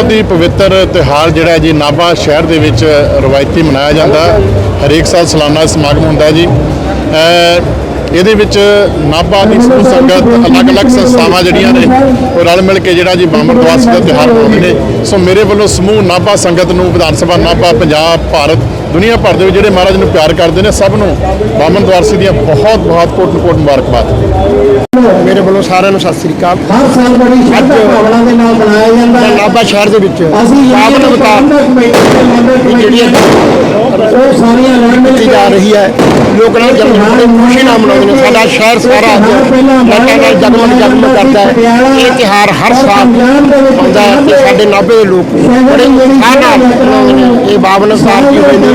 ਬਹੁਤ ਹੀ ਪਵਿੱਤਰ ਤਿਉਹਾਰ ਜਿਹੜਾ ਜੀ ਨਾਭਾ ਸ਼ਹਿਰ ਦੇ ਵਿੱਚ ਰਵਾਇਤੀ ਮਨਾਇਆ ਜਾਂਦਾ। ਹਰੇਕ ਸਾਲ ਸਾਲਾਨਾ ਸਮਾਗਮ ਹੁੰਦਾ ਜੀ। ਇਹਦੇ ਵਿੱਚ ਨਾਭਾ ਦੀ ਸਮੂਹ ਸੰਗਤ, ਅਲੱਗ-ਅਲੱਗ ਸੰਸਥਾਵਾਂ ਜਿਹੜੀਆਂ ਨੇ, ਉਹ ਰਲ ਮਿਲ ਕੇ ਜਿਹੜਾ ਜੀ ਬਾਮਰ ਦਵਾਸ ਦਾ ਤਿਉਹਾਰ ਮਨਾਉਂਦੇ ਨੇ। ਸੋ ਮੇਰੇ ਵੱਲੋਂ ਸਮੂਹ ਨਾਭਾ ਸੰਗਤ ਨੂੰ, ਵਿਧਾਨ ਸਭਾ ਨਾਭਾ, ਪੰਜਾਬ, ਭਾਰਤ, ਦੁਨੀਆ ਭਰ ਦੇ ਵਿੱਚ ਜਿਹੜੇ ਮਹਾਰਾਜ ਨੂੰ ਪਿਆਰ ਕਰਦੇ ਨੇ, ਸਭ ਨੂੰ ਬਾਮਨ ਦਵਾਰਸੀ ਦੀਆਂ ਬਹੁਤ ਬਹੁਤ ਕੋਟ ਕੋਟ ਮੁਬਾਰਕਬਾਦ। ਮੇਰੇ ਵੱਲੋਂ ਸਾਰਿਆਂ ਨੂੰ ਸਤਿ ਸ੍ਰੀ ਅਕਾਲ। ਹਰ ਸਾਲ ਬੜੀ ਸ਼ਰਧਾ ਭਾਵਨਾ ਦੇ ਨਾਲ ਮਨਾਇਆ ਜਾਂਦਾ ਹੈ। ਨਾਭਾ ਸ਼ਹਿਰ ਦੇ ਵਿੱਚ ਅਸੀਂ ਪਾਵਨ ਅਵਤਾਰ ਜਿਹੜੀ ਉਹ ਸਾਰੀਆਂ ਕੇ ਜਾ ਰਹੀ ਹੈ। ਲੋਕ ਨਾਲ ਜਨਮ ਖੁਸ਼ੀ ਨਾਲ ਮਨਾਉਂਦੇ ਨੇ। ਸਾਡਾ ਸ਼ਹਿਰ ਸਾਰਾ ਲਾਟਾਂ ਨਾਲ ਜਗਮਗ ਜਗਮਗ ਕਰਦਾ ਹੈ। ਇਹ ਤਿਹਾਰ ਹਰ ਸਾਲ ਆਉਂਦਾ ਹੈ ਤੇ ਸਾਡੇ ਨਾਭੇ ਦੇ ਲੋਕ ਬੜੇ ਉਤਸ਼ਾਹ ਨਾਲ ਮਨਾਉਂਦੇ ਨੇ। ਇਹ ਬਾਵਨ ਅਵਤਾਰ ਜੀ ਹੋਏ ਨੇ।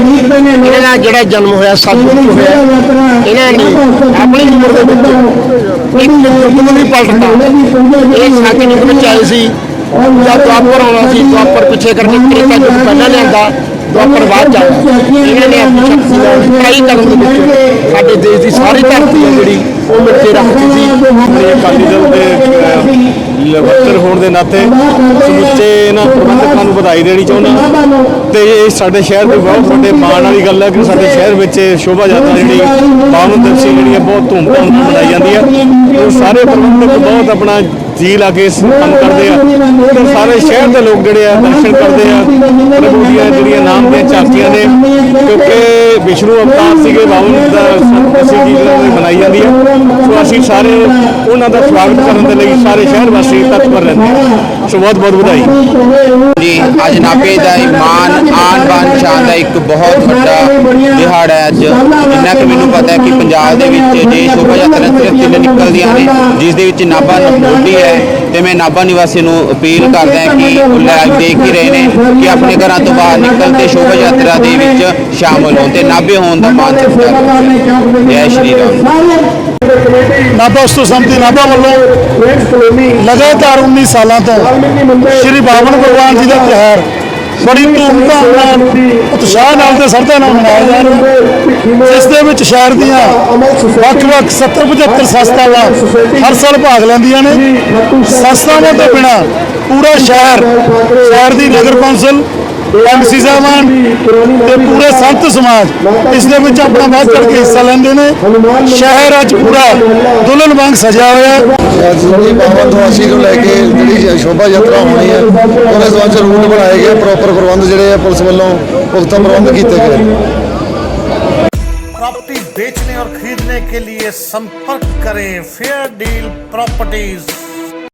ਇਹਨਾਂ ਦਾ ਜਿਹੜਾ ਜਨਮ ਹੋਇਆ ਸਤਿਗੁਰੂ ਹੋਇਆ। ਇਹਨਾਂ ਨੇ ਆਪਣੀ ਉਮਰ ਦੇ ਵਿੱਚ ਨੂੰ ਵੀ ਪਲਟਤਾ ਇਹ ਸੱਚ ਯੁੱਗ ਵਿੱਚ ਆਏ ਸੀ। ਜਦ ਦੁਆਪਰ ਆਉਣਾ ਸੀ ਦੁਆਪਰ ਪਿੱਛੇ ਕਰਕੇ ਤ੍ਰੇਤਾ ਯੁੱਗ ਪਹਿਲਾਂ ਲਿਆਂਦਾ ਦੁਆਪਰ ਬਾਅਦ ਆਇਆ ਇਹਨਾਂ ਨੇ ਆਪਣੀ ਸ਼ਕਤੀ ਨਾਲ ਕਈ ਕਦਮ ਦੇ ਵਿੱਚ ਸਾਡੇ ਦੇਸ਼ ਦੀ ਸਾਰੀ ਧਰਤੀ ਹੈ ਜਿਹੜੀ ਉਹ ਮਿੱਟੇ ਰੱਖਦੀ ਸੀ। ਆਪਣੇ ਅਕਾਲੀ ਦਲ ਦੇ ਵਰਕਰ ਹੋਣ ਦੇ ਨਾਤੇ ਸਮੁੱਚੇ ਵਧਾਈ ਦੇਣੀ ਚਾਹੁੰਦਾ। ਤੇ ਇਹ ਸਾਡੇ ਸ਼ਹਿਰ ਦੀ ਬਹੁਤ ਵੱਡੇ ਮਾਣ ਵਾਲੀ ਗੱਲ ਹੈ ਕਿ ਸਾਡੇ ਸ਼ਹਿਰ ਵਿੱਚ ਸ਼ੋਭਾ ਯਾਤਰਾ ਜਿਹੜੀ ਪਾਵਨ ਦਿਵਸ ਜਿਹੜੀ ਹੈ, ਬਹੁਤ ਧੂਮਧਾਮ ਨਾਲ ਮਨਾਈ ਜਾਂਦੀ ਹੈ। ਉਹ ਸਾਰੇ ਪ੍ਰਬੰਧਕ ਬਹੁਤ ਆਪਣਾ ਜੀ ਲਾ ਕੇ ਕੰਮ ਕਰਦੇ ਆ। ਤੇ ਸਾਰੇ ਸ਼ਹਿਰ ਦੇ ਲੋਕ ਜਿਹੜੇ ਆ, ਦਰਸ਼ਨ ਕਰਦੇ ਆ। ਪ੍ਰਭੂ ਦੀਆਂ ਜਿਹੜੀਆਂ ਨਾਮ ਦੀਆਂ ਝਾਕੀਆਂ ਨੇ, ਕਿਉਂਕਿ ਵਿਸ਼ਨੂੰ ਅਵਤਾਰ ਸੀਗੇ ਬਾਵਨ ਦਾ ਅਸੀਂ ਜੀ ਮਨਾਈ ਜਾਂਦੀ ਹੈ। ਅਸੀਂ ਸਾਰੇ ਉਹਨਾਂ ਦਾ ਸਵਾਗਤ ਕਰਨ ਦੇ ਲਈ ਸਾਰੇ ਸ਼ਹਿਰ ਵਾਸੀ ਤਤਪਰ ਰਹਿੰਦੇ ਸੋ ਬਹੁਤ ਬਹੁਤ ਵਧਾਈ। ਜੀ, ਅੱਜ ਨਾਭੇ ਦਾ ਮਾਨ, ਆਨ ਬਾਨ, ਸ਼ਾਨ ਦਾ ਇੱਕ ਬਹੁਤ ਵੱਡਾ ਦਿਹਾੜਾ ਹੈ ਅੱਜ। ਜਿੰਨਾ ਕਿ ਮੈਨੂੰ ਪਤਾ ਹੈ ਕਿ ਪੰਜਾਬ ਦੇ ਵਿੱਚ ਜੇ ਸ਼ੋਭਾ ਯਾਤਰਾ ਤਿੰਨ ਨਿਕਲਦੀਆਂ ਨੇ, ਜਿਸ ਦੇ ਵਿੱਚ ਨਾਭਾ ਮੋਢੀ ਹੈ, ਤੇ ਮੈਂ ਨਾਭਾ ਨਿਵਾਸੀ ਨੂੰ ਅਪੀਲ ਕਰਦਾ ਹਾਂ ਕਿ ਉਹ ਲਾਈਵ ਦੇਖ ਹੀ ਰਹੇ ਨੇ ਕਿ ਆਪਣੇ ਘਰਾਂ ਤੋਂ ਬਾਹਰ ਨਿਕਲ ਤੇ ਸ਼ੋਭਾ ਯਾਤਰਾ ਦੇ ਵਿੱਚ ਸ਼ਾਮਲ ਹੋਣ ਤੇ ਨਾਭੇ ਹੋਣ ਦਾ ਮਾਣ ਸਤਿਕਾਰ ਜੈ ਸ਼੍ਰੀ ਰਾਮ। ਨਾਭਾ ਉਸਤੋ ਸੰਮਤੀ ਨਾਭਾ ਵੱਲੋਂ ਲਗਾਤਾਰ 19 ਸਾਲਾਂ ਤੋਂ ਸ਼੍ਰੀ ਬਾਵਨ ਭਗਵਾਨ ਜੀ ਦਾ ਤਿਉਹਾਰ। ਬੜੀ ਧੂਮਧਾਮ ਨਾਲ ਉਤਸ਼ਾਹ ਨਾਲ ਤੇ ਸਰਦਾ ਨਾਲ ਮਨਾਇਆ ਜਾ ਰਿਹਾ ਜਿਸ ਦੇ ਵਿੱਚ ਸ਼ਹਿਰ ਦੀਆਂ ਵੱਖ-ਵੱਖ 70-75 ਸੰਸਥਾਵਾਂ ਹਰ ਸਾਲ ਭਾਗ ਲੈਂਦੀਆਂ ਨੇ। ਸੰਸਥਾਵਾਂ ਤੋਂ ਬਿਨਾ ਪੂਰਾ ਸ਼ਹਿਰ ਸ਼ਹਿਰ ਦੀ ਨਗਰ ਕੌਂਸਲ ਐਮਸੀ ਸਾਹਿਬਾਨ ਤੇ ਪੂਰੇ ਸੰਤ ਸਮਾਜ ਇਸ ਦੇ ਵਿੱਚ ਆਪਣਾ ਵੱਧ ਚੜ੍ਹ ਕੇ ਹਿੱਸਾ ਲੈਂਦੇ ਨੇ ਸ਼ਹਿਰ ਅੱਜ ਪੂਰਾ ਦੁਲਹਨ ਵਾਂਗ ਸਜਿਆ ਹੋਇਆ ਹੈ ਜਿਹੜੀ ਬਾਵਨ ਦਵਾਸੀ ਨੂੰ ਲੈ ਕੇ ਜਿਹੜੀ ਸ਼ੋਭਾ ਯਾਤਰਾ ਹੋਣੀ ਹੈ ਉਹਦੇ ਸੰਬੰਧ ਚ ਰੂਟ ਬਣਾਏ ਗਏ ਪ੍ਰੋਪਰ ਪ੍ਰਬੰਧ ਜਿਹੜੇ ਆ ਪੁਲਿਸ ਵੱਲੋਂ ਪੁਖਤਾ ਪ੍ਰਬੰਧ ਕੀਤੇ ਗਏ ਨੇ प्रॉपर्टी बेचने और खरीदने के लिए संपर्क करें फेयर डील प्रॉपर्टीज